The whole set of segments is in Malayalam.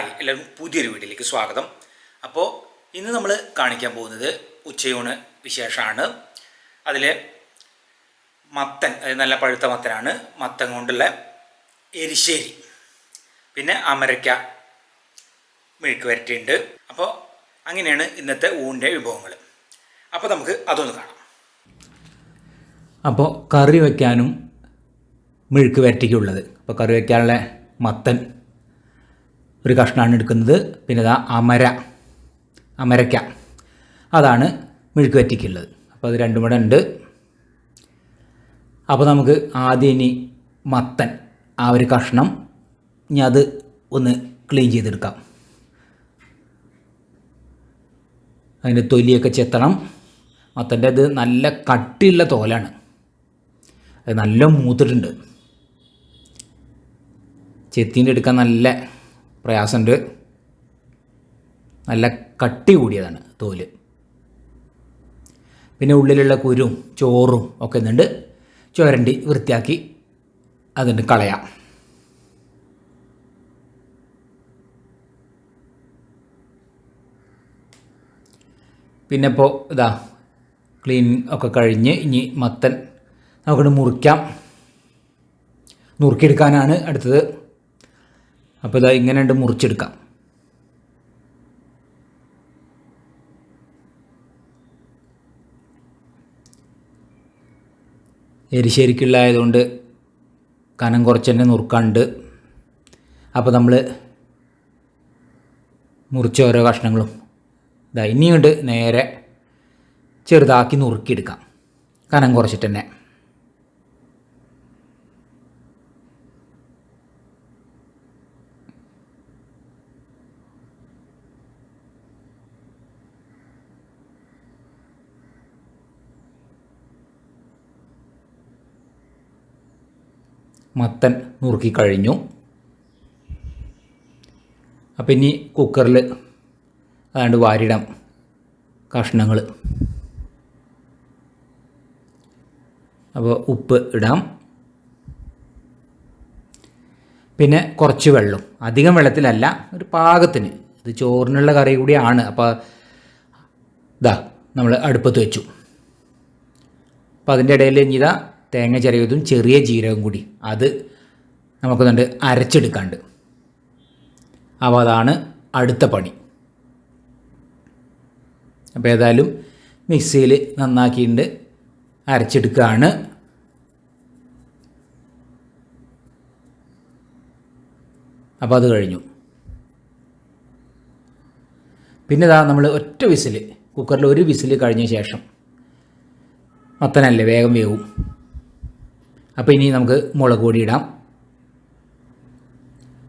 ഹായ് എല്ലാവർക്കും പുതിയൊരു വീഡിയോയിലേക്ക് സ്വാഗതം. അപ്പോൾ ഇന്ന് നമ്മൾ കാണിക്കാൻ പോകുന്നത് ഉച്ചയൂണ് വിശേഷമാണ് അതിൽ മത്തൻ അതായത് നല്ല പഴുത്ത മത്തനാണ്. മത്തൻ കൊണ്ടുള്ള എരിശ്ശേരി പിന്നെ അമരയ്ക്ക മെഴുക്ക് വരട്ടിയുണ്ട്. അപ്പോൾ അങ്ങനെയാണ് ഇന്നത്തെ ഊണിന്റെ വിഭവങ്ങൾ അപ്പോൾ നമുക്ക് അതൊന്ന് കാണാം. അപ്പോൾ കറി വയ്ക്കാനും മെഴുക്ക് വരട്ടിക്കുള്ളത്. അപ്പോൾ കറി വയ്ക്കാനുള്ള മത്തൻ ഒരു കഷ്ണമാണ് എടുക്കുന്നത്. പിന്നെ ഇതാ അമര അമരയ്ക്ക. അതാണ് മെഴുക്ക് വറ്റിക്കുള്ളത്. അപ്പോൾ അത് രണ്ടും കൂടെ ഉണ്ട്. അപ്പോൾ നമുക്ക് ആദ്യം ഇനി മത്തൻ ആ ഒരു കഷ്ണം ഇനി അത് ഒന്ന് ക്ലീൻ ചെയ്തെടുക്കാം. അതിന്റെ തൊലിയൊക്കെ ചെത്തണം. മത്തന്റെ ഇത് നല്ല കട്ടിയുള്ള തോലാണ്. അത് നല്ല മൂത്തിട്ടുണ്ട്. ചെത്തിന്റെ എടുക്കാൻ നല്ല പ്രയാസമുണ്ട്. നല്ല കട്ടി കൂടിയതാണ് തോൽ. പിന്നെ ഉള്ളിലുള്ള കുരും ചോറും ഒക്കെ ഇന്നുണ്ട്. ചുരണ്ടി വൃത്തിയാക്കി അതിന് കളയാം. പിന്നെ ഇപ്പോൾ ഇതാ ക്ലീൻ ഒക്കെ കഴിഞ്ഞ് ഇനി മത്തൻ നമുക്കിട്ട് മുറിക്കാം. നുറുക്കിയെടുക്കാനാണ് അടുത്തത്. അപ്പോൾ ഇതാ ഇങ്ങനെ ഉണ്ട് മുറിച്ചെടുക്കാം. എരിശ്ശേരിക്കുള്ള ആയതുകൊണ്ട് കനം കുറച്ച് തന്നെ നുറുക്കാണ്ട് അപ്പോൾ നമ്മൾ മുറിച്ച ഓരോ കഷ്ണങ്ങളും ഇതാ ഇനിയുണ്ട് നേരെ ചെറുതാക്കി നുറുക്കിയെടുക്കാം. കനം കുറച്ചിട്ട് തന്നെ മത്തൻ നുറുക്കി കഴിഞ്ഞു. അപ്പം ഇനി കുക്കറിൽ അതാണ്ട് വാരിടാം കഷ്ണങ്ങൾ അപ്പോൾ ഉപ്പ് ഇടാം. പിന്നെ കുറച്ച് വെള്ളം. അധികം വെള്ളത്തിലല്ല ഒരു പാകത്തിന്. ഇത് ചോറിനുള്ള കറി കൂടിയാണ്. അപ്പോൾ ഇതാ നമ്മൾ അടുപ്പത്ത് വെച്ചു. അപ്പോൾ അതിന്റെ ഇടയിൽ ഇനി ഇതാ തേങ്ങ ചെറിയതും ചെറിയ ജീരകം കൂടി. അത് നമുക്കൊന്നുണ്ട് അരച്ചെടുക്കാണ്ട്. അപ്പോൾ അതാണ് അടുത്ത പണി. അപ്പോൾ ഏതായാലും മിക്സിയിൽ നന്നാക്കിയിട്ട് അരച്ചെടുക്കുകയാണ് അപ്പോൾ അത് കഴിഞ്ഞു. പിന്നെ ഇതാ നമ്മൾ ഒറ്റ വിസിൽ കുക്കറിൽ ഒരു വിസിൽ കഴിഞ്ഞ ശേഷം മത്തനല്ലേ വേഗം വേവും. അപ്പോൾ ഇനി നമുക്ക് മുളക് പൊടി ഇടാം.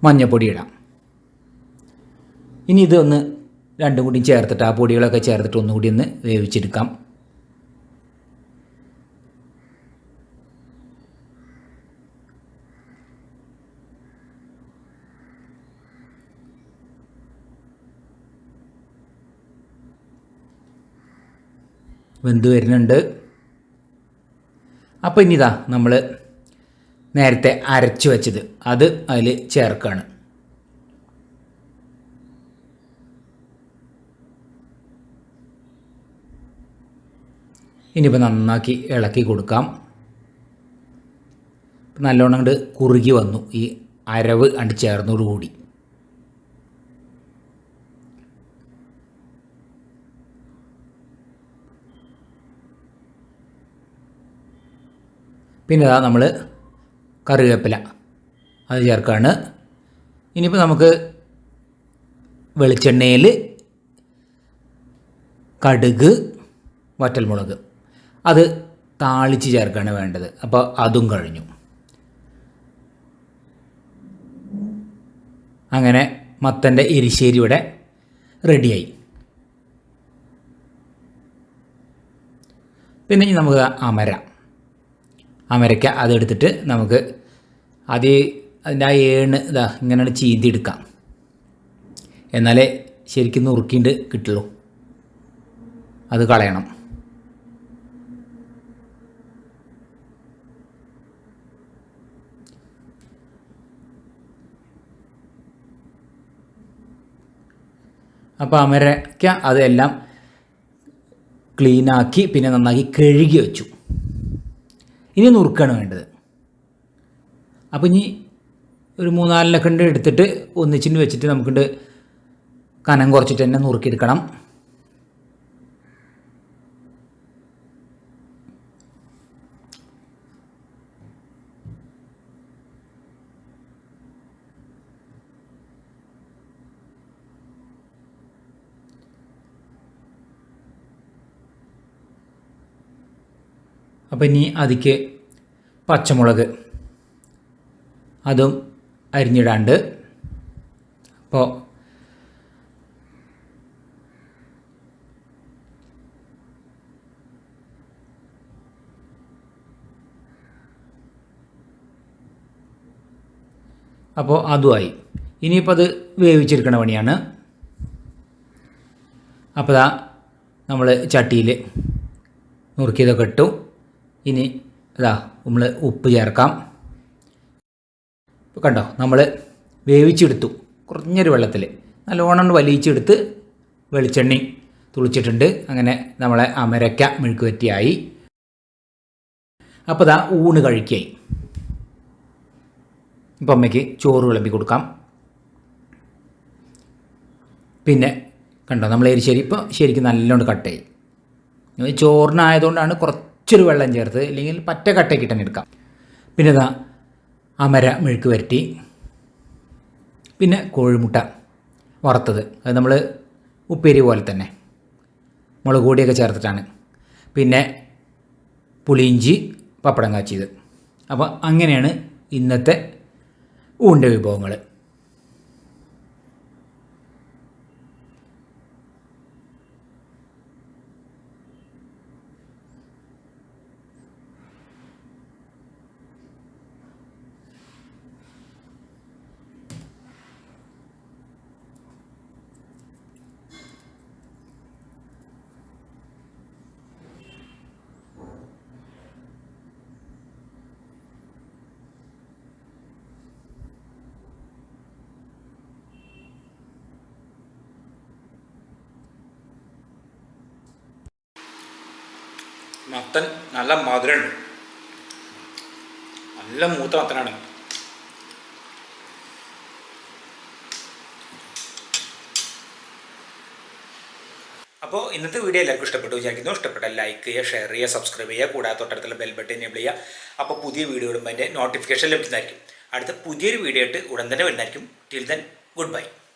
മഞ്ഞൾപ്പൊടി ഇടാം. ഇനി ഇതൊന്ന് രണ്ടും കൂടി ചേർത്തിട്ട് ആ പൊടികളൊക്കെ ചേർത്തിട്ട് ഒന്നുകൂടി ഒന്ന് വേവിച്ചെടുക്കാം. വെന്ത് വരുന്നുണ്ട്. അപ്പോൾ ഇനി ഇതാ നമ്മൾ നേരത്തെ അരച്ചു വെച്ചത്. അത് അതിൽ ചേർക്കുകയാണ് ഇനിയിപ്പോൾ നന്നാക്കി ഇളക്കി കൊടുക്കാം. നല്ലോണം അങ്ങോട്ട് കുറുകി വന്നു. ഈ അരവ് അണ്ട് ചേർന്നോടുകൂടി പിന്നെ ഇതാ നമ്മൾ കറിവേപ്പില. അത് ചേർക്കുകയാണ് ഇനിയിപ്പോൾ നമുക്ക് വെളിച്ചെണ്ണയിൽ കടുക് വറ്റൽമുളക്. അത് താളിച്ച് ചേർക്കുകയാണ് വേണ്ടത്. അപ്പോൾ അതും കഴിഞ്ഞു. അങ്ങനെ മത്തന്റെ എരിശ്ശേരി ഇവിടെ റെഡിയായി. പിന്നെ ഇനി നമുക്ക് അമര. അമരയ്ക്ക അതെടുത്തിട്ട് നമുക്ക് അത് അതിന്റെ ആ ഏണ് ഇതാ ഇങ്ങനെ ചീന്തി എടുക്കാം എന്നാലേ ശരിക്കും നുറുക്കിയിട്ട് കിട്ടുള്ളൂ. അത് കളയണം. അപ്പോൾ അമരയ്ക്ക അതെല്ലാം ക്ലീനാക്കി പിന്നെ നന്നാക്കി കഴുകി വെച്ചു. ഇനി നുറുക്കാണ് വേണ്ടത്. അപ്പോൾ ഇനി ഒരു മൂന്നാലിനൊക്കെ ഉണ്ട് എടുത്തിട്ട് ഒന്നിച്ചിന് വെച്ചിട്ട് നമുക്കുണ്ട് കനം കുറച്ചിട്ട് തന്നെ നുറുക്കിയെടുക്കണം. അപ്പോൾ ഇനി അതിക്ക് പച്ചമുളക്. അതും അരിഞ്ഞിടാണ്ട്. അപ്പോൾ അപ്പോൾ അതുമായി. ഇനിയിപ്പോൾ അത് വേവിച്ചെടുക്കണ പണിയാണ്. അപ്പോൾ നമ്മൾ ചട്ടിയിൽ നുറുക്കിയതൊക്കെ ഇട്ടു. ഇനി അതാ നമ്മൾ ഉപ്പ് ചേർക്കാം. ഇപ്പോൾ കണ്ടോ നമ്മൾ വേവിച്ചെടുത്തു കുറഞ്ഞൊരു വെള്ളത്തിൽ നല്ലോണം വലിയിച്ചെടുത്ത് വെളിച്ചെണ്ണി തുളിച്ചിട്ടുണ്ട്. അങ്ങനെ നമ്മളെ അമരക്ക മെഴുക്ക് പറ്റിയായി അപ്പോൾ ഇതാ ഊണ് കഴിക്കായി. ഇപ്പം അമ്മയ്ക്ക് ചോറ് വിളമ്പി കൊടുക്കാം. പിന്നെ കണ്ടോ നമ്മൾ എരിശ്ശേരി ഇപ്പോൾ ശരിക്കും നല്ലോണം കട്ടായി ചോറിനായതുകൊണ്ടാണ് ചോറിനായതുകൊണ്ടാണ് കുറച്ചൊരു വെള്ളം ചേർത്ത് അല്ലെങ്കിൽ പറ്റ കട്ടയ്ക്ക് എടുക്കാം. പിന്നെ ഇതാ അമര മെഴുക്ക് വരട്ടി പിന്നെ കോഴിമുട്ട വറുത്തത്. അത് നമ്മൾ ഉപ്പേരി പോലെ തന്നെ. മുളക് പൊടിയൊക്കെ ചേർത്തിട്ടാണ്. പിന്നെ പുളിയിഞ്ചി പപ്പടം കാച്ചിയത്. അപ്പോൾ അങ്ങനെയാണ് ഇന്നത്തെ ഊണ്ട വിഭവങ്ങൾ മത്തൻ നല്ല മധുരമുണ്ട്. നല്ല മൂത്ത മത്തനാണ്. അപ്പോൾ ഇന്നത്തെ വീഡിയോ എല്ലാവർക്കും ഇഷ്ടപ്പെട്ടു വിചാരിക്കുന്നു. ഇഷ്ടപ്പെട്ടാൽ ലൈക്ക് ചെയ്യുക ഷെയർ ചെയ്യുക സബ്സ്ക്രൈബ് ചെയ്യുക. കൂടാതെ തൊട്ടടുത്തുള്ള ബെൽ ബട്ടൺ എനേബിൾ ചെയ്യുക. അപ്പോൾ പുതിയ വീഡിയോ ഇടുമ്പോൾ അതിന്റെ നോട്ടിഫിക്കേഷൻ ലഭിക്കുന്നതായിരിക്കും. അടുത്ത പുതിയൊരു വീഡിയോ ആയിട്ട് ഉടൻ തന്നെ വരുന്നതായിരിക്കും. Till then good bye